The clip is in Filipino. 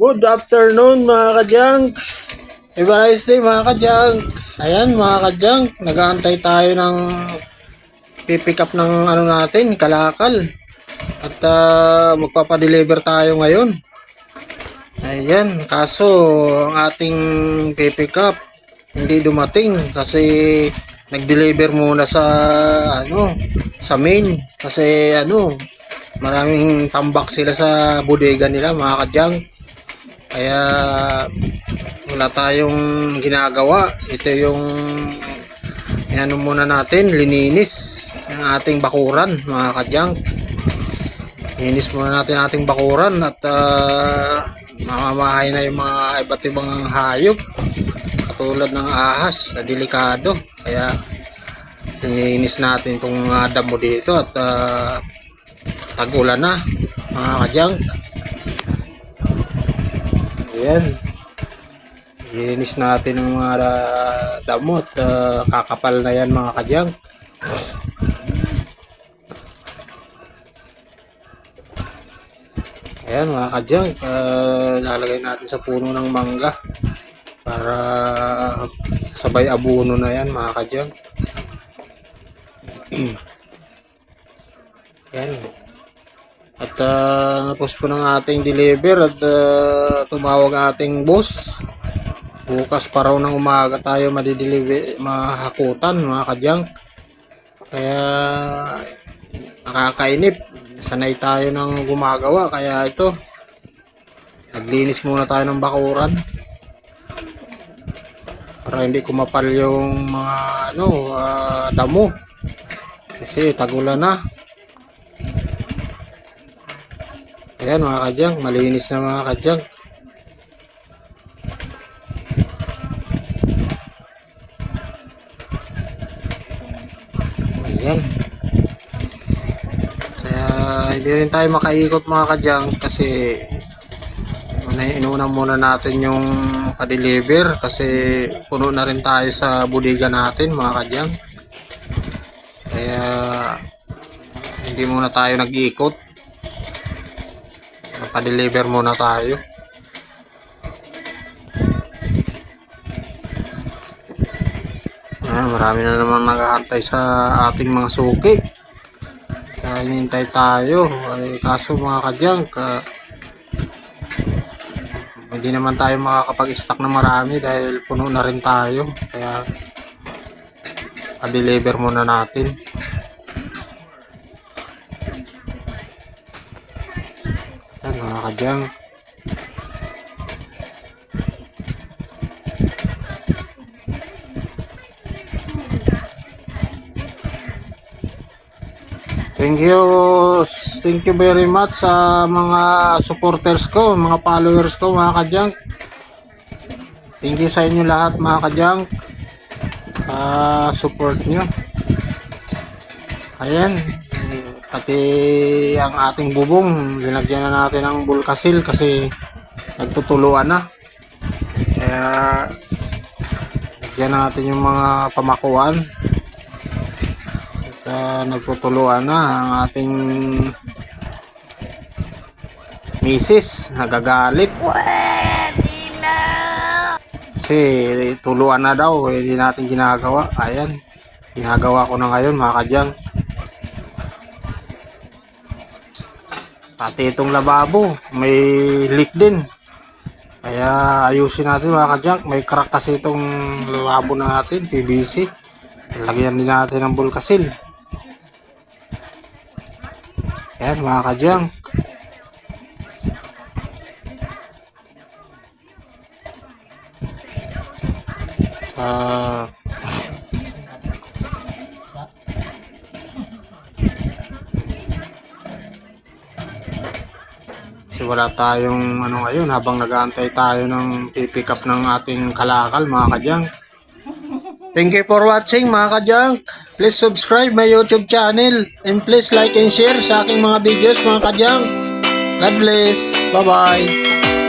afternoon mga kadyang. Have a nice day mga kadyang. Ayan mga kadyang, nag-aantay tayo ng pipick up ng ano natin, kalakal. At ah, magpapadeliver tayo ngayon. Ayan, kaso ang ating pipick up hindi dumating kasi nag-deliver muna sa ano, sa main kasi ano, maraming tambak sila sa bodega nila mga kadyang. Kaya wala tayong ginagawa. Ito yung ano muna natin, lininis ng ating bakuran mga kadyang. Linis muna natin ating bakuran at uh, mamamahay na yung mga iba't ibang hayop katulad ng ahas na delikado. Kaya lininis natin itong uh, damo dito at uh, tag-ulan na mga kadyang. Ayan. Ilinis natin ang mga uh, damo at uh, kakapal na yan mga kadyang. Ayan mga kadyang, uh, lalagay natin sa puno ng mangga para sabay abuno na yan mga kadyang. Ayan. At uh, napos po ng ating deliver at uh, tumawag ang ating boss. Bukas pa raw ng umaga tayo madideliver, mahakutan mga kadyang. Kaya nakakainip. Sanay tayo ng gumagawa kaya ito. Naglinis muna tayo ng bakuran. Para hindi kumapal yung mga ano, ah, damo. Kasi tagulan na. Ayan mga kadyang, malinis na mga kadyang. Ayan. Kaya hindi rin tayo makaikot mga kadyang kasi una, inuna muna natin yung pa-deliver kasi puno na rin tayo sa bodega natin mga kadyang. Kaya hindi muna tayo nag-iikot. Pa-deliver muna tayo. Ah, marami na naman naghahantay sa ating mga suki. Kaya hinintay tayo. Ay, kaso mga kadyang, ka, hindi naman tayo makakapag-stock na marami dahil puno na rin tayo. Kaya pa-deliver muna natin. Yan mga kadyang. Thank you, thank you very much sa mga supporters ko, mga followers ko, mga kadyang. Thank you sa inyo lahat, mga kadyang. Ah, support nyo. Ayan, pati ang ating bubong, linagyan na natin ng bulkasil kasi nagtutuluan na. Kaya, lagyan natin yung mga pamakuan. At ah, nagtutuluan na ang ating misis, nagagalit. Kasi tuluan na daw, eh, hindi natin ginagawa. Ayan, ginagawa ko na ngayon mga kadyang. Pati itong lababo, may leak din. Kaya ayusin natin mga kadyang. May crack kasi itong lababo natin, PVC. Lagyan din natin ng bulkasil. Yan mga kadyang. Ah... Kasi wala tayong ano ngayon habang nag-aantay tayo ng pipick up ng ating kalakal mga kadyang. Thank you for watching mga kadyang. Please subscribe my YouTube channel and please like and share sa aking mga videos mga kadyang. God bless. Bye-bye.